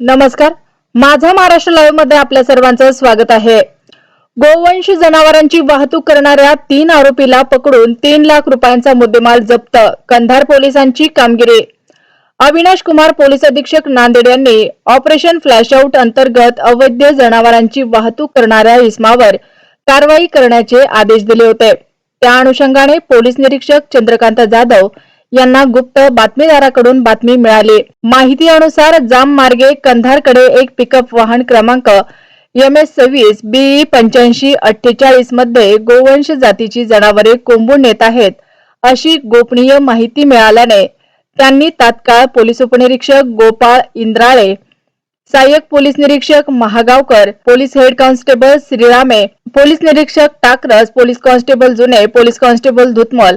नमस्कार. माझा महाराष्ट्र लाईव्हमध्ये आपल्या सर्वांचं स्वागत आहे. गोवंश जनावरांची वाहतूक करणाऱ्या तीन आरोपीला पकडून तीन लाख रुपयांचा मुद्देमाल जप्त कंधार पोलिसांची कामगिरी. अविनाश कुमार पोलीस अधीक्षक नांदेड यांनी ऑपरेशन फ्लॅशआउट अंतर्गत अवैध जनावरांची वाहतूक करणाऱ्या इस्मावर कारवाई करण्याचे आदेश दिले होते. त्या अनुषंगाने पोलीस निरीक्षक चंद्रकांत जाधव यांना गुप्त बातमीदाराकडून बातमी मिळाली. माहिती अनुसार जाम मार्गे कंधारकडे एक पिकअप वाहन क्रमांक एम एस सव्वीस बीई पंच्याऐंशी अठ्ठेचाळीसमध्ये गोवंश जातीची जनावरे कोंबून नेत आहेत अशी गोपनीय माहिती मिळाल्याने त्यांनी तात्काळ पोलीस उपनिरीक्षक गोपाळ इंद्राळे सहाय्यक पोलीस निरीक्षक Mahagaonkar police head constable Shrirame police निरीक्षक Takras police constable June police constable Dhutmal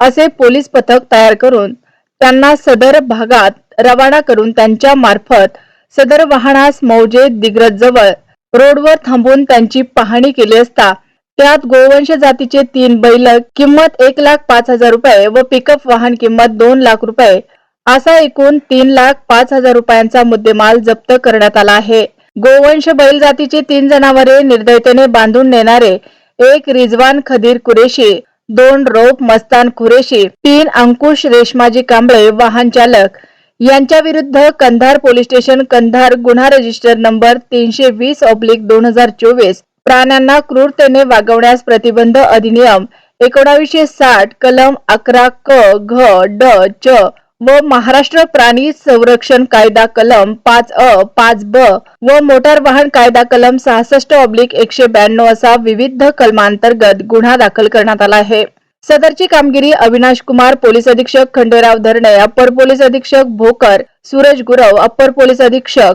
असे पोलीस पथक तयार करून त्यांना सदर भागात रवाना करून त्यांच्या मार्फत सदर वाहनास मौजे दिग्रज जवळ रोडवर थांबून त्यांची पाहणी केली असता त्यात गोवंश जातीचे तीन बैल किंमत एक लाख पाच हजार रुपये व पिकअप वाहन किंमत दोन लाख रुपये असा एकूण तीन लाख पाच हजार रुपयांचा मुद्देमाल जप्त करण्यात आला आहे. गोवंश बैल जातीचे तीन जनावरे निर्दयतेने बांधून नेणारे एक रिजवान खदीर कुरेशी दोन रोप मस्तान कुरेशी तीन अंकुश रेशमाजी कांबळे वाहन चालक. यांच्या विरुद्ध कंधार पोलीस स्टेशन कंधार गुन्हा रजिस्टर नंबर तीनशे वीस ऑब्लिक दोन हजार चोवीस. प्राण्यांना क्रूरतेने वागवण्यास प्रतिबंध अधिनियम एकोणावीसशे साठ कलम अकरा क घ ड च व महाराष्ट्र प्राणी संरक्षण कायदा कलम पाच अ पाच ब व मोटार वाहन कायदा कलम सहासष्ट ऑब्लिक एकशे ब्याण्णव असा विविध कलमांतर्गत गुन्हा दाखल करण्यात आला आहे. सदरची कामगिरी अविनाश कुमार पोलीस अधीक्षक खंडेराव धरणे अप्पर पोलीस अधीक्षक भोकर सूरज गुरव अप्पर पोलीस अधीक्षक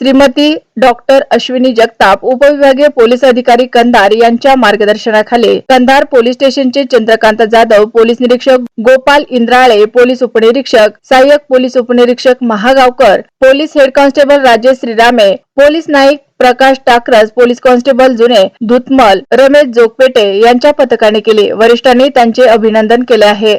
श्रीमती डॉक्टर अश्विनी जगताप उपविभागीय पोलीस अधिकारी कंधार यांच्या मार्गदर्शनाखाली कंधार पोलीस स्टेशनचे चंद्रकांत जाधव पोलीस निरीक्षक गोपाल इंद्राळे पोलीस उपनिरीक्षक सहाय्यक पोलीस उपनिरीक्षक Mahagaonkar police head constable Rajesh Shrirame police Naik Prakash Takras police constable June Dhutmal Ramesh जोगपेटे यांच्या पथकाने केले. वरिष्ठांनी त्यांचे अभिनंदन केले आहे.